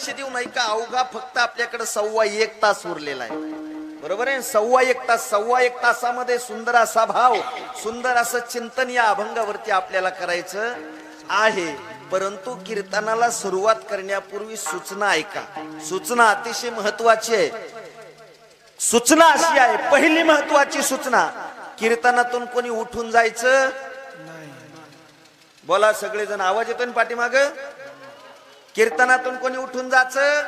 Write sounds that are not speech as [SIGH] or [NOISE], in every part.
लक्ष देऊ नाही का? अवघा फक्त आपल्याकडे सव्वा एक तास उरलेला आहे. बरोबर आहे? सव्वा एक तास सव्वा एक तासामध्ये सुंदर असा भाव सुंदर असं चिंतन या अभंगावरती आपल्याला करायचं आहे. परंतु कीर्तनाला सुरुवात करण्यापूर्वी सूचना ऐका. सूचना अतिशय महत्वाची आहे. सूचना अशी आहे पहिली महत्वाची सूचना. कीर्तनातून कोणी उठून जायचं? बोला सगळेजण आवाज येतो ना पाठीमाग? कीर्तनातून कोणी उठून जायचं?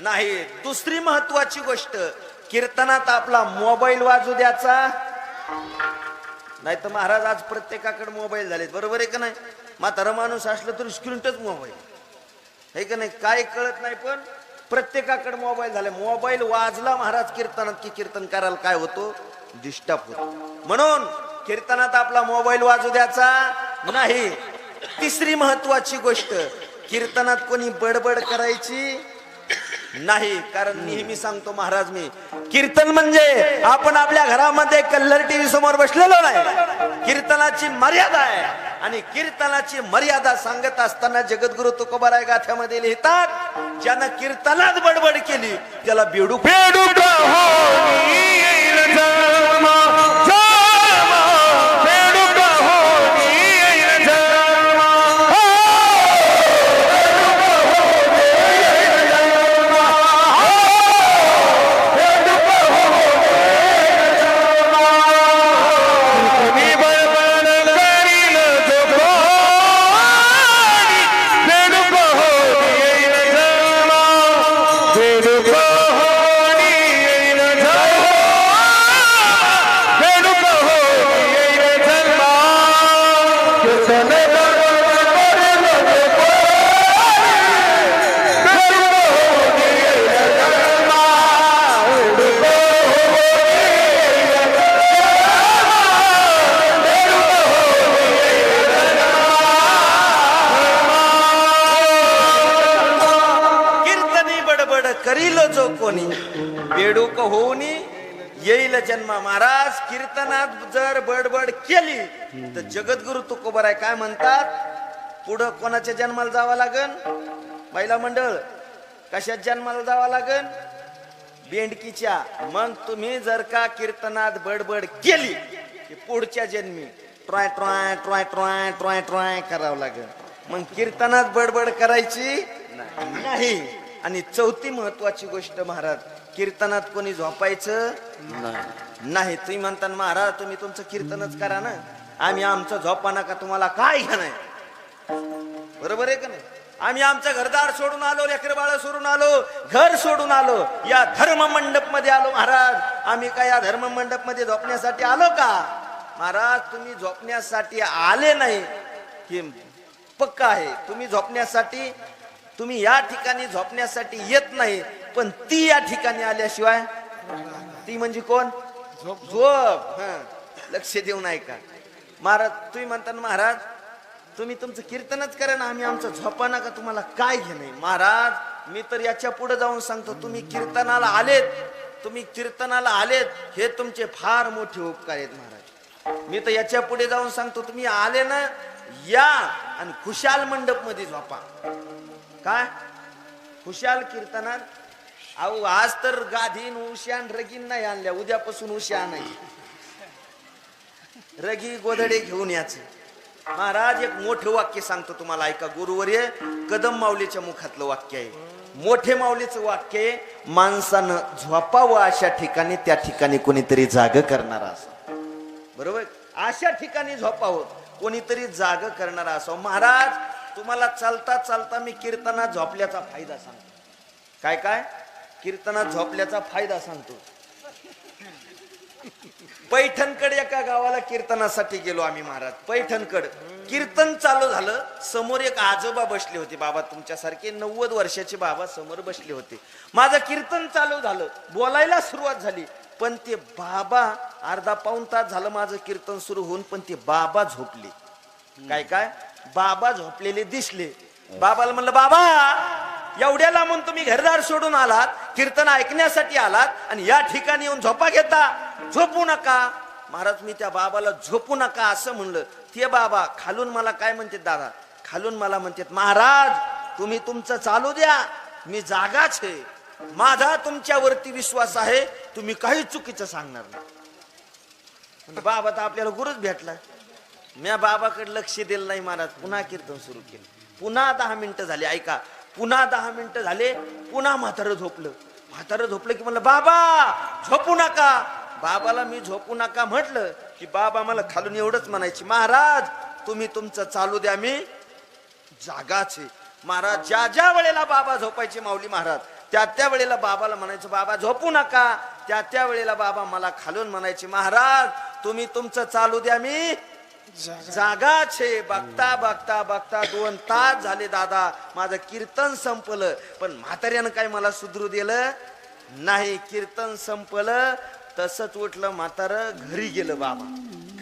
नाही. दुसरी महत्वाची गोष्ट कीर्तनात आपला मोबाईल वाजू द्याचा नाही तर महाराज आज प्रत्येकाकडे मोबाईल झालेत. बरोबर आहे का नाही? म्हातारा माणूस असलं तर स्क्रीन टच मोबाईल. आहे का नाही? काय कळत नाही पण प्रत्येकाकडे मोबाईल झाले. मोबाईल वाजला महाराज कीर्तनात की कीर्तन करायला काय होतो? डिस्टर्ब होतो. म्हणून कीर्तनात आपला मोबाईल वाजू द्याचा नाही. तिसरी महत्वाची गोष्ट कीर्तनात कोणी बडबड करायची? नाही कारण नेहमी सांगतो महाराज मी कीर्तन म्हणजे आपण आपल्या घरामध्ये कल्लर टीव्ही समोर बसलेलो नाही. कीर्तनाची मर्यादा आहे. आणि कीर्तनाची मर्यादा सांगत असताना जगद्गुरु तुकोबाराय गाथ्यामध्ये लिहितात ज्यानं कीर्तनात बडबड केली त्याला बेडू बेडूक जन्म महाराज कीर्तनात जर बडबड केली तर जगद्गुरु तुकोबर काय म्हणतात? पुढं कोणाच्या जन्माला जावं लागन? महिला मंडळ कशात जन्माला जावं लागन? बेंडकीच्या मग तुम्ही जर का कीर्तनात बडबड केली की पुढच्या जन्मी try try try try try try करावं लागेल मग कीर्तनात बडबड करायची? नाही. आणि चौथी महत्वाची गोष्ट महाराज कीर्तनात कोणी झोपायचं? नाही. तुम्ही म्हणता महाराज तुम्ही तुमचं कीर्तनच करा ना. आम्ही आमचं झोपा नका तुम्हाला काय घ्या नाही? बरोबर आहे का नाही? आम्ही आमचं घरदार सोडून आलो लेकर बाळ सोडून आलो घर सोडून आलो. या धर्म मंडपमध्ये आलो महाराज. आम्ही काय या धर्म मंडपमध्ये झोपण्यासाठी आलो का? महाराज तुम्ही झोपण्यासाठी आले नाही. हे पक्का आहे. तुम्ही झोपण्यासाठी तुम्ही या ठिकाणी झोपण्यासाठी येत नाही. पण ती या ठिकाणी आल्याशिवाय ती म्हणजे कोण? झोप. हं. लक्ष देऊ नाही का महाराज तुम्ही म्हणता ना महाराज तुम्ही तुमचं कीर्तनच करा ना आम्ही आमचं झोपा का तुम्हाला काय घेणे महाराज मी तर याच्यापुढे जाऊन सांगतो तुम्ही कीर्तनाला आलेत. तुम्ही कीर्तनाला आलेत. हे तुमचे फार मोठे उपकार आहेत महाराज. मी तर याच्यापुढे जाऊन सांगतो तुम्ही आले ना या आणि खुशाल मंडपमध्ये झोपा. काय? खुशाल कीर्तनात अहो आज तर गाधीन उश्यान रगीन नाही आणल्या. उद्यापासून उश्या आहे रगी गोधडे घेऊन याचे महाराज एक मोठं वाक्य सांगतो तुम्हाला ऐका गुरुवर्य. कदम माऊलीच्या मुखातलं वाक्य आहे. मोठे माऊलीचं वाक्य आहे माणसानं झोपावं अशा ठिकाणी त्या ठिकाणी कोणीतरी जाग करणारा असा बरोबर? अशा ठिकाणी झोपावं कोणीतरी जाग करणारा असावं. महाराज तुम्हाला चालता चालता मी कीर्तना झोपल्याचा फायदा सांगतो. काय काय? कीर्तनात झोपल्याचा फायदा सांगतो. पैठणकड एका गावाला कीर्तनासाठी गेलो आम्ही महाराज. पैठणकड. कीर्तन चालू झालं. समोर एक आजोबा बसले होते. बाबा तुमच्यासारखे नव्वद वर्षाचे बाबा समोर बसले होते. माझं कीर्तन चालू झालं. बोलायला सुरुवात झाली. पण ते बाबा अर्धा पाऊन तास झालं माझं कीर्तन सुरू होऊन पण ते बाबा झोपले. काय काय? बाबा झोपलेले दिसले. बाबाला म्हणलं बाबा एवढ्या लांबून तुम्ही घरदार सोडून आलात कीर्तन ऐकण्यासाठी आलात आणि या ठिकाणी येऊन झोपा घेता. झोपू नका. महाराज मी त्या बाबाला झोपू नका असं म्हणलं. ते बाबा खालून मला काय म्हणतात दादा? खालून मला म्हणतात महाराज तुम्ही तुमचं चालू द्या. मी जागाच आहे. माझा तुमच्यावरती विश्वास आहे. तुम्ही काही चुकीचं सांगणार नाही. बाबा तर आपल्याला गुरुच भेटला. म्या बाबाकडे लक्ष दिलं नाही महाराज. पुन्हा कीर्तन सुरू केलं. पुन्हा दहा मिनिटं झाले. ऐका पुन्हा दहा मिनिटं झाले पुन्हा म्हातारं झोपलं. म्हातारं झोपलं की म्हणलं बाबा झोपू नका. बाबाला मी झोपू नका म्हटलं की बाबा मला खालून एवढंच म्हणायची महाराज तुम्ही तुमचं चालू द्या मी जागाचे. महाराज ज्या ज्या वेळेला बाबा झोपायचे माऊली महाराज त्या त्या वेळेला बाबाला म्हणायचं बाबा झोपू नका. त्या त्या वेळेला बाबा मला खालून म्हणायचे महाराज तुम्ही तुमचं चालू द्या मी जागा छे. बघता बघता बघता दोन तास झाले दादा. माझं कीर्तन संपलं. पण म्हाताऱ्यानं काय मला सुधरू दिलं? नाही कीर्तन संपलं. तसंच उठलं म्हातार. घरी गेलं बाबा.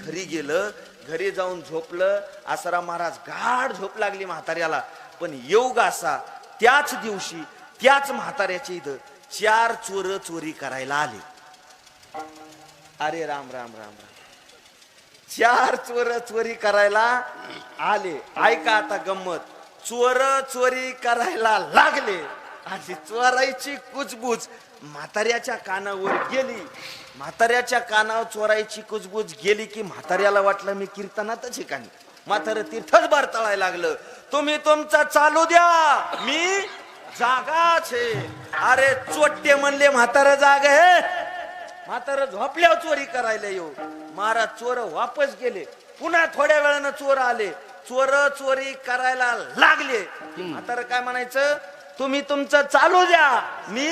घरी गेलं. घरी जाऊन झोपलं. आसाराम महाराज गाढ झोप लागली म्हाताऱ्याला. पण योग असा त्याच दिवशी त्याच म्हाताऱ्याच्या इथं चार चोर चोरी करायला आले. अरे राम राम राम राम. चार चोर चोरी करायला आले. ऐका आता गंमत. चोर चोरी करायला लागले आणि चोरायची कुजबूज म्हाताऱ्याच्या कानावर गेली. म्हाताऱ्याच्या कानावर चोरायची कुजबूज गेली की म्हाताऱ्याला वाटलं मी कीर्तनातच ठिकाणी म्हातारं तीर्थच बरताळायला लागलं. तुम्ही तुमचा चालू द्या. मी जागाच आहे. अरे चोट्टे म्हणले म्हातार जाग आहे. म्हातार झोपल्यावर चोरी करायला येऊ. महाराज चोर वापस गेले. पुन्हा थोड्या वेळानं चोर आले. चोर चोरी करायला लागले. म्हातारं काय म्हणायचं? तुम्ही तुमचं चालू द्या. मी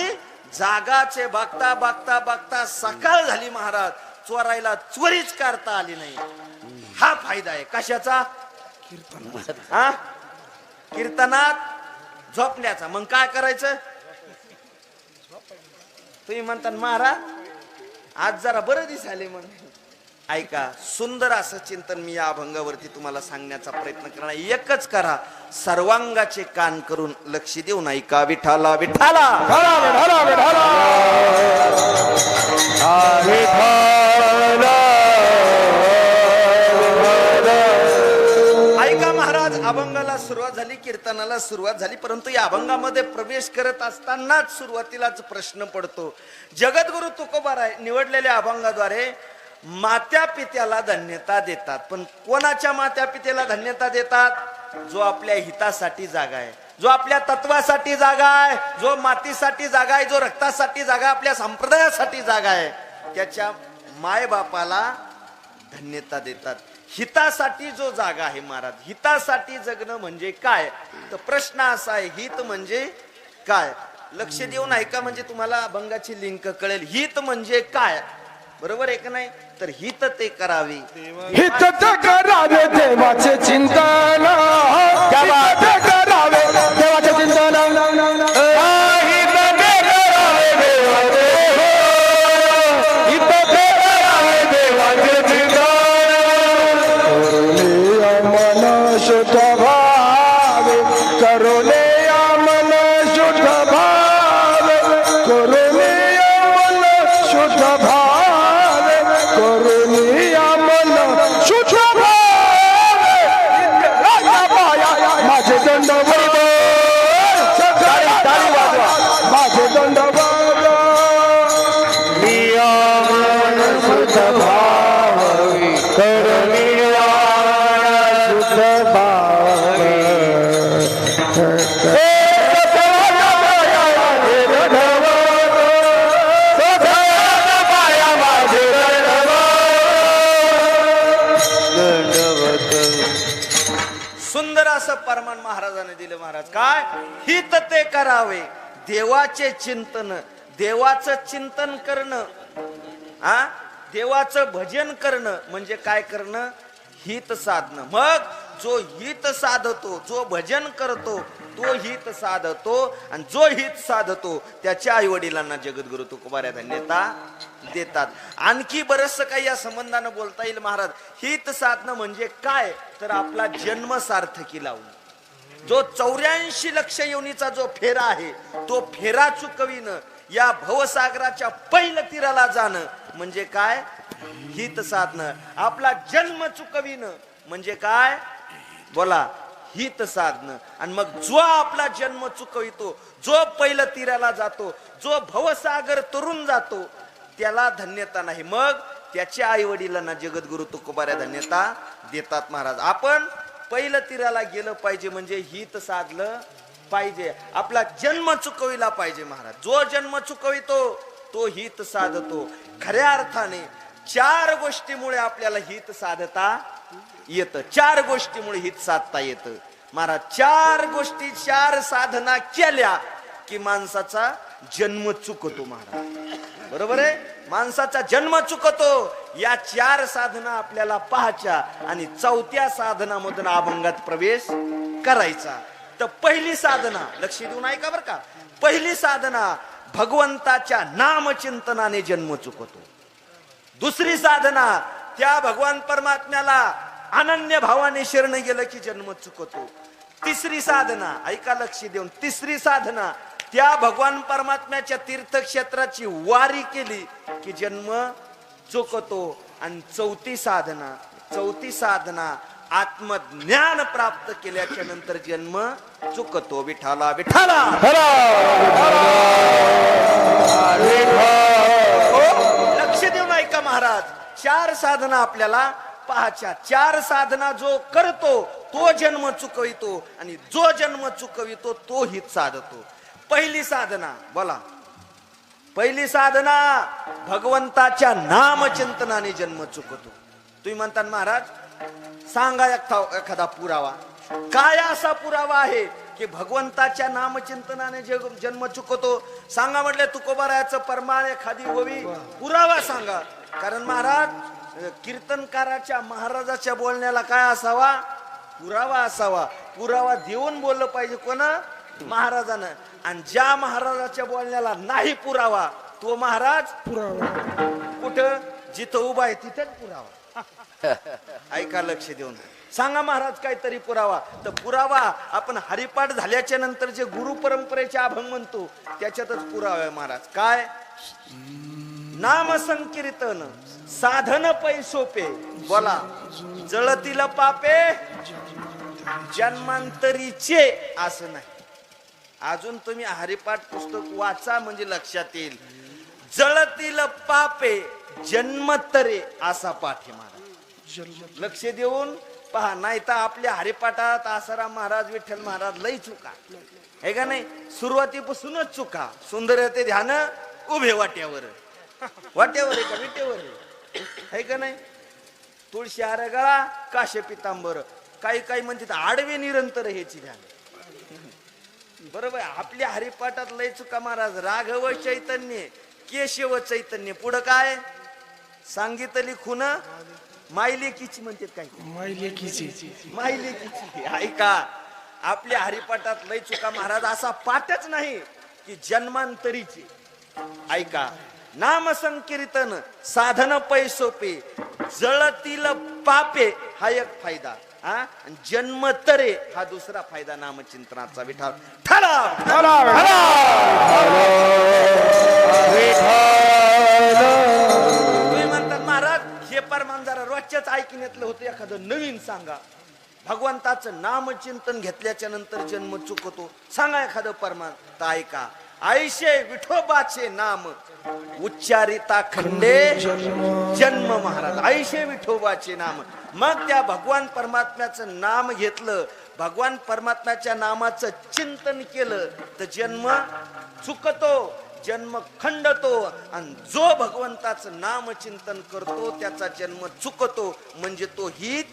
जागाचे बघता बघता बघता सकाळ झाली महाराज. चोरायला चोरीच करता आली नाही. हा फायदा आहे. कशाचा? हा? कीर्तनात झोपण्याचा. मग काय करायचं? तुम्ही म्हणता महाराज आज जरा बरं दिसाले म्हणून. ऐका सुंदर असं चिंतन मी या अभंगावरती तुम्हाला सांगण्याचा प्रयत्न करणार एकच करा सर्वांगाचे कान करून लक्ष देऊन ऐका विठाला विठाला ऐका महाराज अभंगाला सुरुवात झाली कीर्तनाला सुरुवात झाली परंतु या अभंगामध्ये प्रवेश करत असतानाच सुरुवातीलाच प्रश्न पडतो. जगद्गुरु तुकोबाराय निवडलेल्या अभंगाद्वारे मात्या पित्याला धन्यता देतात. पण कोणाच्या मात्या पित्याला धन्यता देतात? जो आपल्या हितासाठी जागा आहे. जो आपल्या तत्वासाठी जागा आहे. जो मातीसाठी जागा आहे. जो रक्तासाठी जागा आहे, आपल्या संप्रदायासाठी जागा आहे. त्याच्या मायबापाला धन्यता देतात. हितासाठी जो जागा आहे महाराज. हितासाठी जगणं म्हणजे काय? तर प्रश्न असा आहे हित म्हणजे काय? लक्ष देऊन ऐका म्हणजे तुम्हाला अभंगाची लिंक कळेल. हित म्हणजे काय? बरोबर आहे का नाही? तर हित ते करावे. हित ते करावे देवाचे चिंतन. ते करावे. देवाचे चिंतन देवाचं चिंतन करणं हा देवाचं भजन करणं म्हणजे काय करणं? हित साधणं. मग जो हित साधतो जो भजन करतो तो हित साधतो आणि जो हित साधतो त्याच्या आई वडिलांना जगद्गुरु तुकोबाऱ्या धन्यता देतात. आणखी बरस काही या संबंधानं बोलता येईल महाराज. हित साधणं म्हणजे काय? तर आपला जन्म सार्थकी लावून जो चौऱ्याऐंशी लक्ष योनीचा जो फेरा आहे तो फेरा चुकविणं या भवसागराच्या पहिलं तीराला जाणं म्हणजे काय? हित साधणं. आपला जन्म चुकविणं म्हणजे काय? बोला हित साधणं. आणि मग जो आपला जन्म चुकवितो जो पहिलं तीराला जातो जो भवसागर तरुण जातो त्याला धन्यता नाही. मग त्याच्या आई वडिलांना जगद्गुरु तुकोबाऱ्या धन्यता देतात महाराज. आपण पहिलं तीराला गेलं पाहिजे म्हणजे हित साधलं पाहिजे. आपला जन्म चुकविला पाहिजे महाराज. जो जन्म चुकवितो तो हित साधतो. खऱ्या अर्थाने चार गोष्टीमुळे आपल्याला हित साधता येतं. चार गोष्टीमुळे हित साधता येतं. महाराज चार गोष्टी चार साधना केल्या की माणसाचा जन्म चुकतो महाराज. बरोबर आहे? माणसाचा जन्म चुकतो या चार साधना आपल्याला पाहायच्या आणि चौथ्या साधनामधून अभंगात प्रवेश करायचा. तर पहिली साधना लक्ष देऊन ऐका बरं का. पहिली साधना भगवंताच्या नामचिंतनाने जन्म चुकवतो. दुसरी साधना त्या भगवान परमात्म्याला अनन्य भावाने शरण गेलं की जन्म चुकवतो. तिसरी साधना ऐका लक्ष देऊन तिसरी साधना त्या भगवान परमात्म्याच्या तीर्थक्षेत्राची वारी केली की जन्म चुकतो आणि चौथी साधना चौथी साधना आत्मज्ञान प्राप्त केल्याच्यानंतर जन्म चुकतो. विठाला विठाला लक्ष देऊन ऐका महाराज चार साधना आपल्याला पाहाच्या चार साधना जो करतो तो जन्म चुकवितो आणि जो जन्म चुकवितो तो हित साधतो. पहिली साधना बोला. पहिली साधना भगवंताच्या नामचिंतनाने जन्म चुकतो तुम्ही म्हणता महाराज सांगा एखा- एखादा पुरावा. काय असा पुरावा आहे की भगवंताच्या नामचिंतनाने जन्म चुकतो सांगा म्हटले तुकोबारायाचं परमाळ एखादी गोवी पुरावा सांगा. कारण महाराज कीर्तनकाराच्या महाराजाच्या बोलण्याला काय असावा? पुरावा असावा. पुरावा देऊन बोललं पाहिजे कोण? महाराजानं आणि ज्या महाराजाच्या बोलण्याला नाही पुरावा तो महाराज कुठं? जिथं उभा आहे तिथेच पुरावा. [LAUGHS] ऐका लक्ष देऊन. सांगा महाराज काहीतरी पुरावा. तर पुरावा आपण हरिपाठ झाल्याच्यानंतर जे गुरु परंपरेचे अभंग म्हणतो त्याच्यातच पुरावा आहे महाराज. काय? नाम संकीर्तन साधन पै सोपे. बोला. जळतील पापे जन्मांतरीचे असं नाही अजून तुम्ही हरिपाठ पुस्तक वाचा म्हणजे लक्षात येईल. जळतील पापे जन्मतरे असा पाठ आहे महाराज लक्ष देऊन पहा नाही तर आपल्या हरिपाठात आसाराम महाराज विठ्ठल महाराज लई चुका. हे का नाही? सुरुवातीपासूनच चुका. सुंदर ते ध्यान उभे वाट्यावर. वाट्यावर आहे का? विट्यावर आहे. का नाही? तुळशी हार गळा काशे पितांबर. काही काही म्हणतात आडवे निरंतर ह्याची ध्यान. बरोबर. आपल्या हरिपाठात लय चुका महाराज. राघव चैतन्य केशव चैतन्य. पुढं काय? सांगितली खुन मायलेकीची म्हणतात काय? मायलेकीची. ऐका आपल्या हरिपाठात लय चुका महाराज. असा पाठच नाही की जन्मांतरीची. ऐका नाम संकीर्तन साधन पैसोपे जळतील पापे हा एक फायदा. हा जन्मतरे हा दुसरा फायदा नामचिंतनाचा ठरा तुम्ही म्हणतात महाराज हे परमान जरा रोजच्याच ऐकण्यातलं होतं एखादं नवीन सांगा. भगवंताचं नामचिंतन घेतल्याच्या नंतर जन्म चुकतो. सांगा एखादं परमान तर ऐका आयशे विठोबाचे नाम उच्चारिता खंडे जन्म महाराज. आयशे विठोबाचे नाम. मग त्या भगवान परमात्म्याचं नाम घेतलं. भगवान परमात्म्याच्या नामाचं चिंतन केलं. तर जन्म चुकतो जन्म खंडतो. आणि जो भगवंताचं नाम चिंतन करतो त्याचा जन्म चुकतो. म्हणजे तो हित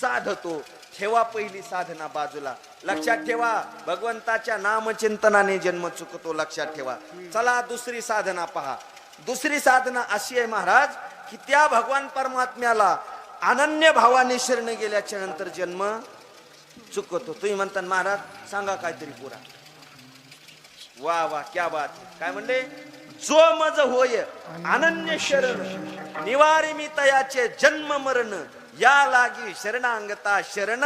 साधतो. ठेवा पहिली साधना बाजूला. लक्षात ठेवा भगवंताच्या नामचिंतनाने जन्म चुकतो लक्षात ठेवा. चला दुसरी साधना पहा. दुसरी साधना अशी आहे महाराज की त्या भगवान परमात्म्याला अनन्य भावाने शरण गेल्याच्यानंतर जन्म चुकतो. तुम्ही म्हणता महाराज सांगा काहीतरी पुरा. वा वा क्या बात काय म्हणले? जो मज होय अनन्य शरण निवारी मी तयाचे जन्म मरण या लागी शरणांगता शरण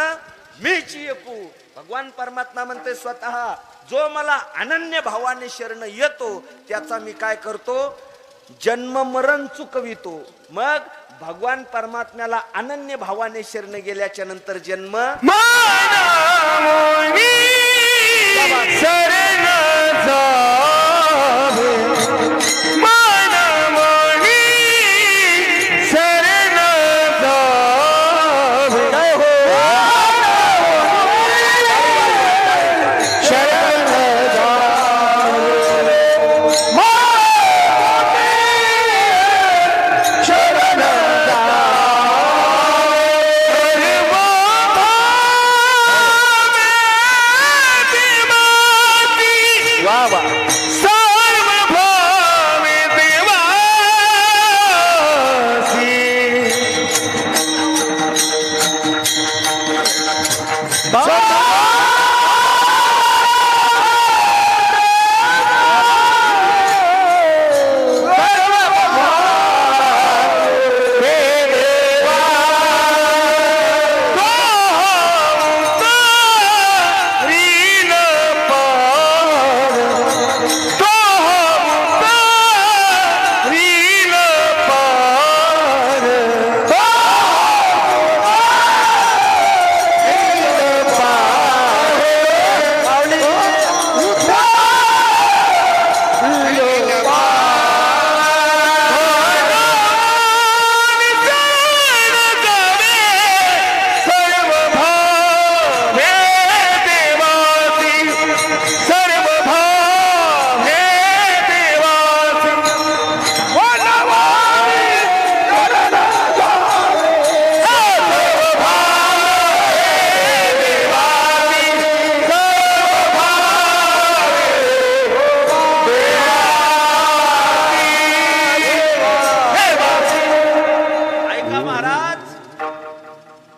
मीची एकू भगवान परमात्मा म्हणते स्वतः जो मला अनन्य भावाने शरण येतो त्याचा मी काय करतो? जन्म मरण चुकवितो. मग भगवान परमात्म्याला अनन्य भावाने शरण गेल्याच्यानंतर जन्म शरण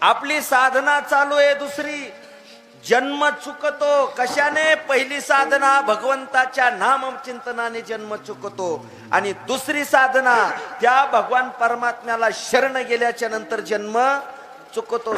आपली साधना चालू आहे दुसरी. जन्म चुकतो कशाने? पहिली साधना भगवंताच्या नाम चिंतनाने जन्म चुकतो. आणि दुसरी साधना त्या भगवान परमात्म्याला शरण गेल्याच्यानंतर जन्म चुकतो.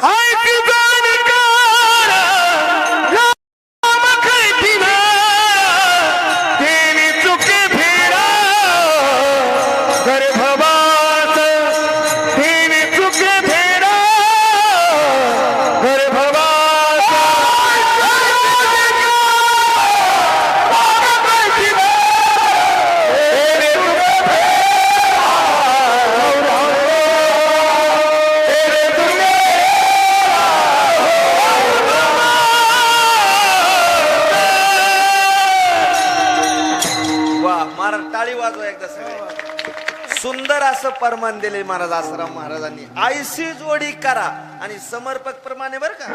परमान दिले महाराज आसाराम महाराजांनी. आयशी जोडी करा. आणि समर्पक प्रमाणे बर का?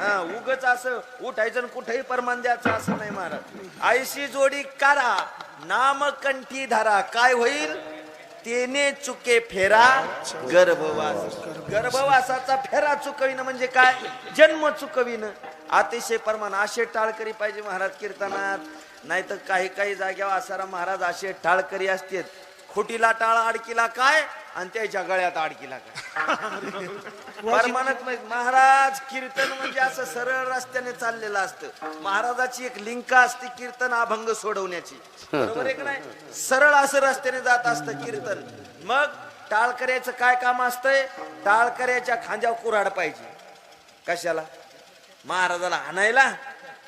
हा उगच असं उठायचं आणि कुठेही परमान द्यायचं असं नाही महाराज. आयशी जोडी करा. नामकंठी धरा. काय होईल? तेने चुके फेरा गर्भवास. गर्भवासाचा फेरा चुकविणं म्हणजे काय? जन्म चुकविणं अतिशय परमान असे टाळकरी पाहिजे महाराज कीर्तनात. नाही तर काही काही जाग्यावर असारा महाराज असे टाळकरी असतात खोटीला टाळ अडकीला काय? आणि त्याच्या गळ्यात अडकीला काय? परमानत माहीत महाराज कीर्तन म्हणजे असं सरळ रस्त्याने चाललेलं असतं. महाराजाची एक लिंक असते कीर्तन अभंग सोडवण्याची. बरोबर आहे का नाही? सरळ असं रस्त्याने जात असतं कीर्तन. मग टाळकऱ्याचं काय काम असतंय? टाळकऱ्याच्या खांद्यावर कुऱ्हाड पाहिजे. कशाला? महाराजाला हाणायला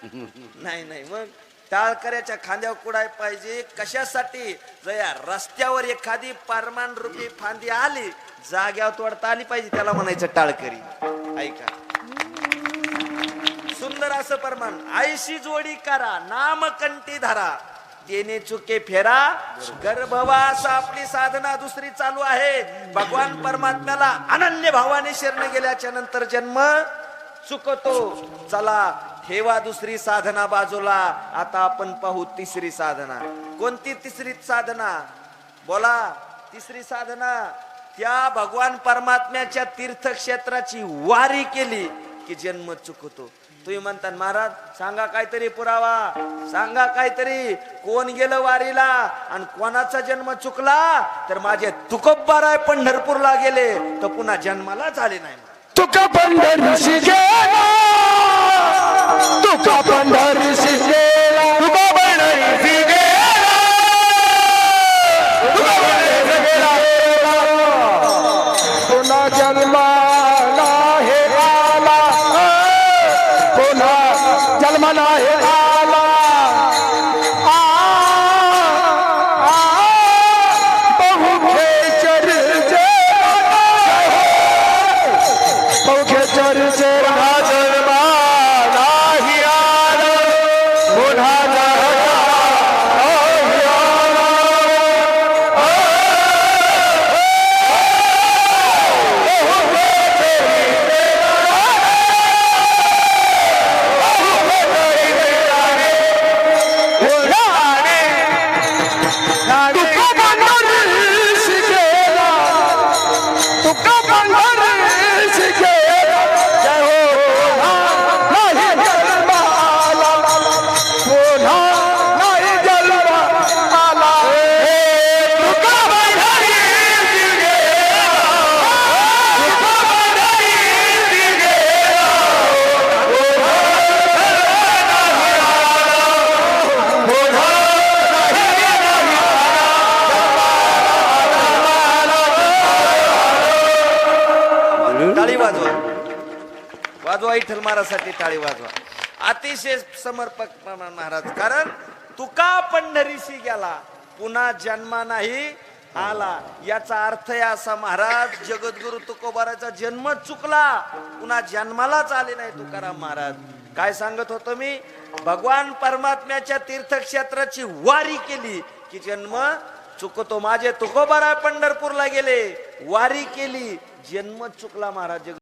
नाही नाही. मग? टाळकऱ्याच्या खांद्यावर कुडाय पाहिजे. कशासाठी? जया रस्त्यावर एखादी परमान रुपी फांदी आली जाग्यावर तोडता आली पाहिजे त्याला म्हणायचं टाळकरी. ऐका. सुंदर असं परमान आईशी जोडी करा नामकंठी धरा. देणे चुके फेरा गर्भवास आपली साधना दुसरी चालू आहे. भगवान परमात्म्याला अनन्य भावाने शरण गेल्याच्यानंतर जन्म चुकतो. चला ठेवा दुसरी साधना बाजूला. आता आपण पाहू तिसरी साधना. कोणती तिसरी साधना? बोला तिसरी साधना. त्या भगवान परमात्म्याच्या तीर्थक्षेत्राची वारी केली की जन्म चुकतो. तुम्ही म्हणता महाराज सांगा काहीतरी पुरावा. सांगा काहीतरी. कोण गेलं वारीला आणि कोणाचा जन्म चुकला? तर माझे तुकोब्बार पंढरपूरला गेले. तर पुन्हा जन्माला झाले नाही. तुक पंढरीशी गेला तुका पंढरीशी वाजवा विठ्ठल महाराजसाठी टाळी वाजवा. अतिशय समर्पक महाराज. कारण तुका पंढरीशी गेला पुन्हा जन्मा नाही आला. याचा अर्थ आहे असा महाराज जगद्गुरु तुकोबाराचा जन्म चुकला. पुन्हा जन्मालाच आले नाही तुकाराम महाराज. काय सांगत होतो मी? भगवान परमात्म्याच्या तीर्थक्षेत्राची वारी केली की जन्म चुकतो. माझे तुकोबारा पंढरपूरला गेले. वारी केली. जन्म चुकला महाराज.